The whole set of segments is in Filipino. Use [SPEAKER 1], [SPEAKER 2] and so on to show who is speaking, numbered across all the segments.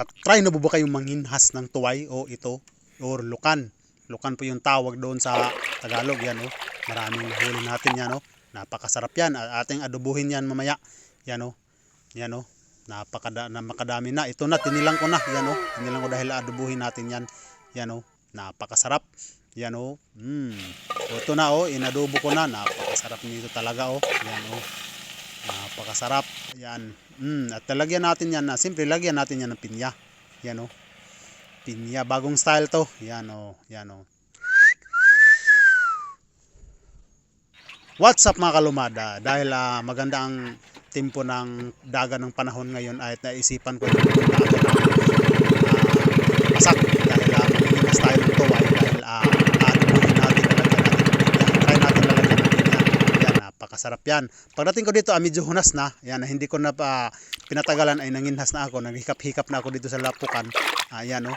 [SPEAKER 1] Nakatry na po ba kayong manghinhas ng tuway o ito or lukan? Lukan po yung tawag doon sa Tagalog yan oh. Maraming huli natin yan oh. Napakasarap yan. At ating adobuhin yan mamaya. Yan oh. Yan oh. Napakada na makadami na. Ito na tinilang ko na. Yan oh. Tinilang ko dahil adobuhin natin yan. Yan oh. Napakasarap. Yan oh. Mm. Ito na oh. Inadobo ko na. Napakasarap nito talaga oh. Yan oh. Napakasarap. Yan. Mm, at talagyan natin yan na, siyempre lagyan natin yan ng pinya. Yan o. Pinya, bagong style to. Yan o. Yan o. What's up mga kalumada? Dahil ah, maganda ang tempo ng daga ng panahon ngayon ay naisipan ko pumunta ako ng ah, pasak dahil uh, mamiminas tayo ng tuway dahil uh, aadubuhin natin lalagyan natin ng pinya. Try natin lalagyan ng pinya. Napakasarap yan. Pagdating ko dito, ah, medyo hunas na. Yan, hindi ko na pa pinatagalan ay nanginhas na ako. Naghikap-hikap na ako dito sa lapukan. Ayan oh.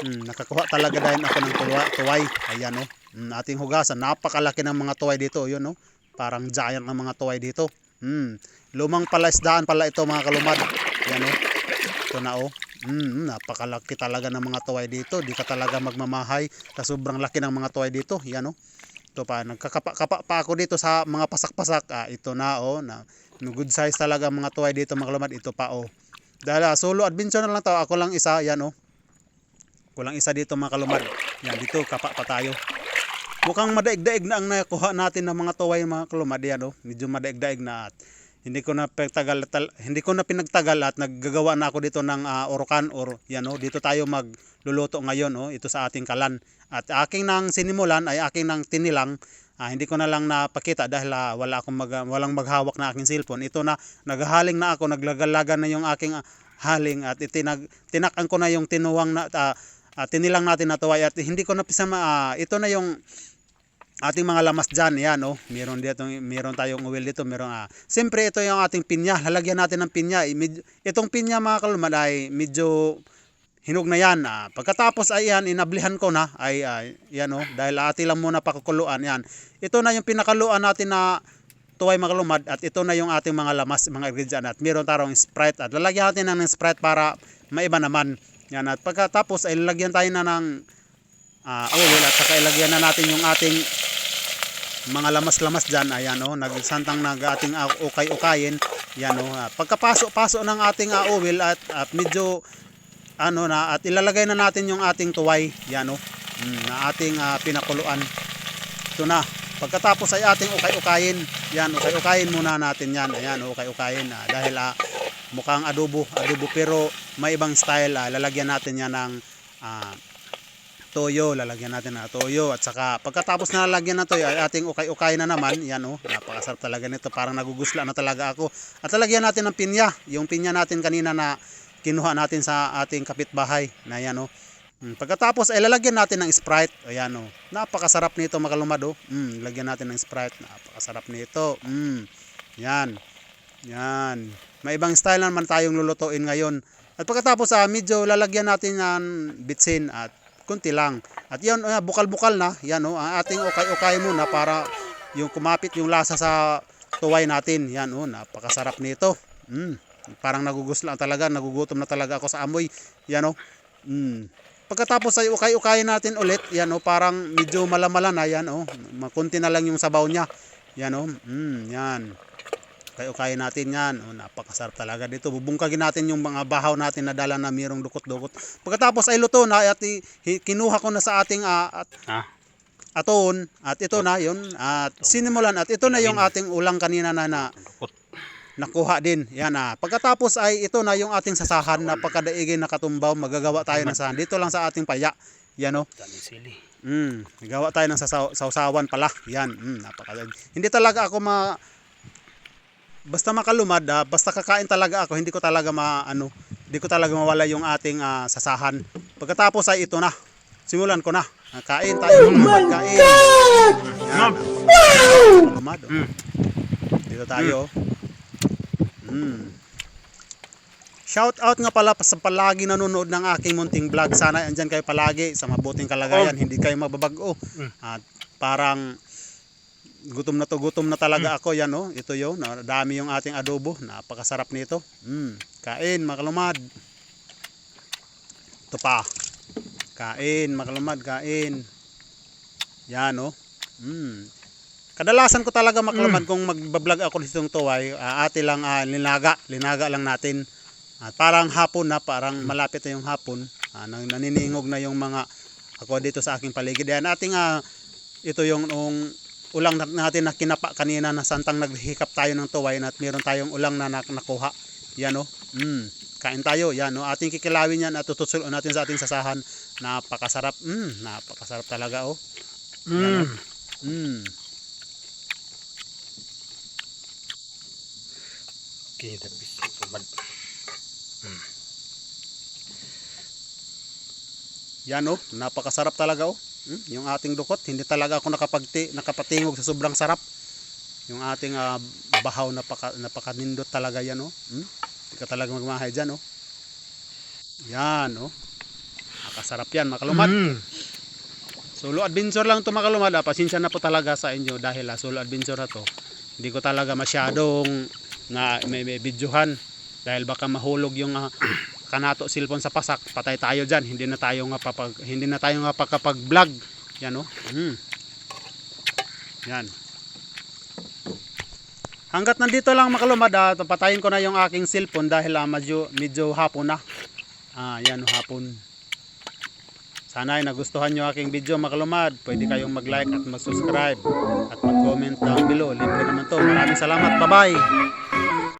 [SPEAKER 1] Mm, nakakuha talaga dahil ako ng tuwa, tuway. Ayan oh. Mm, ating hugasan. Napakalaki ng mga tuway dito. Yun oh. Parang giant ng mga tuway dito. Mm, lumang palaisdaan pala ito mga kalumad. Yan oh. Ito na oh. Mm, napakalaki talaga ng mga tuway dito. Di ka talaga magmamahay sa sobrang laki ng mga tuway dito. Yan oh. Ito pa, nagkakapa pa ako dito sa mga pasak-pasak. Ah, ito na oh, na good size talaga mga tuway dito mga. Ito pa oh. Dahil ah, solo adventure na lang to. Ako lang isa, yan oh. Ako lang isa dito mga kalumad. Yan dito, kapa pa tayo. Mukhang madaig-daig na ang nakuha natin ng mga tuway mga kalumad yan oh. Medyo madaig-daig na at hindi ko na pinagtagal hindi ko na pinagtagal at naggagawa na ako dito ng ah, orokan or yan oh. Dito tayo magluluto ngayon oh. Ito sa ating kalan. At aking nang sinimulan ay aking nang tinilang Ah, hindi ko na lang napakita dahil ah, wala akong mag, walang maghawak na aking cellphone. Ito na naghahaling na ako, naglagalagan na yung aking ah, haling at itinag tinakan ko na yung tinuwang na ah, ah, tinilang natin na tuway at hindi ko na pisama ah, ito na yung ating mga lamas dyan, yan oh. Meron dito, meron tayong oil dito, meron ah. Siyempre ito yung ating pinya, lalagyan natin ng pinya. Med- Itong pinya mga kalumad ay medyo hinog na yan. Ah, pagkatapos ay yan, inablihan ko na, ay ah, yan oh, dahil ati lang muna pakukuluan yan. Ito na yung pinakaluan natin na tuway mga lumad at ito na yung ating mga lamas, mga ingredients at meron tarong Sprite at lalagyan natin ng Sprite para maiba naman. Yan at pagkatapos ay lalagyan tayo na ng ah, oil at saka ilagyan na natin yung ating mga lamas-lamas dyan, ayan o, nagsantang nag ating ah, ukay-ukayin, yan o, ah, pagkapasok-pasok ng ating ah, oil at, at medyo ano na at ilalagay na natin yung ating tuway. Yan o mm, na ating ah, pinakuluan. Ito na pagkatapos ay ating ukay-ukayin. Yan ukay-ukayin muna natin yan. Ayan ukay-ukayin ah, dahil ah, mukhang adobo adobo pero may ibang style ah, lalagyan natin yan ng ah, toyo lalagyan natin ng toyo at saka pagkatapos na lalagyan ng toyo ay ating ukay-ukay na naman yan oh napakasarap talaga nito parang nagugusla na talaga ako at lalagyan natin ng pinya yung pinya natin kanina na kinuha natin sa ating kapitbahay na yan oh. Mm, Pagkatapos ay lalagyan natin ng Sprite. Ayan oh. Napakasarap nito mga kalumad oh. Mm, lagyan natin ng Sprite. Napakasarap nito. Mm, yan. Yan. May ibang style naman tayong lulutuin ngayon. At pagkatapos ah, medyo lalagyan natin ng bitsin at kunti lang. At yan, ah, bukal-bukal na. Yan oh. Ang ating ukay-ukay muna para yung kumapit yung lasa sa tuway natin. Yan oh. Napakasarap nito. Mm parang nagugusla talaga, nagugutom na talaga ako sa amoy. Yan oh. Mm. Pagkatapos ay ukay-ukayin natin ulit, yan oh, parang medyo malamala na yan oh. Makunti na lang yung sabaw niya. Yan oh. Mm, yan. Ukay-ukayin natin yan. Oh, napakasarap talaga dito. Bubungkagin natin yung mga bahaw natin na dala na mayroong dukot-dukot. Pagkatapos ay luto na at kinuha ko na sa ating ah, at,
[SPEAKER 2] Ah,
[SPEAKER 1] aton at ito na yun at sinimulan at ito na yung ating ulang kanina na, na nakuha din. Yan ah. Pagkatapos ay ito na yung ating sasahan na pagkadaigin nakatumbaw, magagawa tayo ng sasahan. Dito lang sa ating paya. Yan oh.
[SPEAKER 2] Dami sili.
[SPEAKER 1] Mm, gawa tayo ng sasaw- sausawan pala. Yan. Mm, napaka Hindi talaga ako ma basta makalumad, ah, basta kakain talaga ako, hindi ko talaga ma ano, hindi ko talaga mawala yung ating ah, sasahan. Pagkatapos ay ito na. Simulan ko na. Ah, Kain tayo ng lumad, kain. Yan. Lumad. oh.
[SPEAKER 2] Mm.
[SPEAKER 1] Dito tayo. Mm. Shout out nga pala sa palagi nanonood ng aking munting vlog. Sana andyan kayo palagi sa mabuting kalagayan. Hindi kayo mababago.
[SPEAKER 2] Mm.
[SPEAKER 1] At parang gutom na to, gutom na talaga ako. Yan oh, ito yun. Na- Dami yung ating adobo. Napakasarap nito. Mm. Kain, makalumad. Ito pa. Kain, makalumad, kain. Yan, oh. Mm. Kadalasan ko talaga makalumad kung magbablog ako nitong tuway, ah, ate lang ah, linaga, linaga lang natin. At parang hapon na, parang malapit na yung hapon. Nan- naniningog na yung mga ako dito sa aking paligid. Yan, ating ah, ito yung nung ulang nat- natin na kinapa kanina na santang naghikap tayo ng tuway at meron tayong ulang na nak- nakuha. Yan oh. Mm. Kain tayo. Yan oh. Ating kikilawin yan at tutusulon natin sa ating sasahan. Napakasarap. Mm. Napakasarap talaga oh.
[SPEAKER 2] Mm.
[SPEAKER 1] Mm.
[SPEAKER 2] Kinitapis. Sabad.
[SPEAKER 1] Yan oh. Napakasarap talaga oh. Mm. Yung ating dukot. Hindi talaga ako nakapagti, nakapatingog sa sobrang sarap. Yung ating ah, bahaw napaka, napakanindot talaga yan oh. Mm. Hindi ka talaga magmahay dyan oh. Yan oh. Nakasarap yan makalumad.
[SPEAKER 2] Mm.
[SPEAKER 1] Solo adventure lang ito makalumad. Ah. Pasensya na po talaga sa inyo dahil ah, solo adventure na to. Hindi ko talaga masyadong na may, may videohan dahil baka mahulog yung ah, kanato cellphone sa pasak. Patay tayo diyan. Hindi na tayo nga papag hindi na tayo nga pakapag-vlog. Yan oh. Mm. Yan. Hanggat nandito lang makalumad, ah, patayin ko na yung aking cellphone dahil ah, medyo, medyo hapon na. Ah, yan hapon. Sana ay nagustuhan nyo aking video makalumad. Pwede kayong mag-like at mag-subscribe at mag-comment down below. Libre naman to. Maraming salamat. Bye-bye.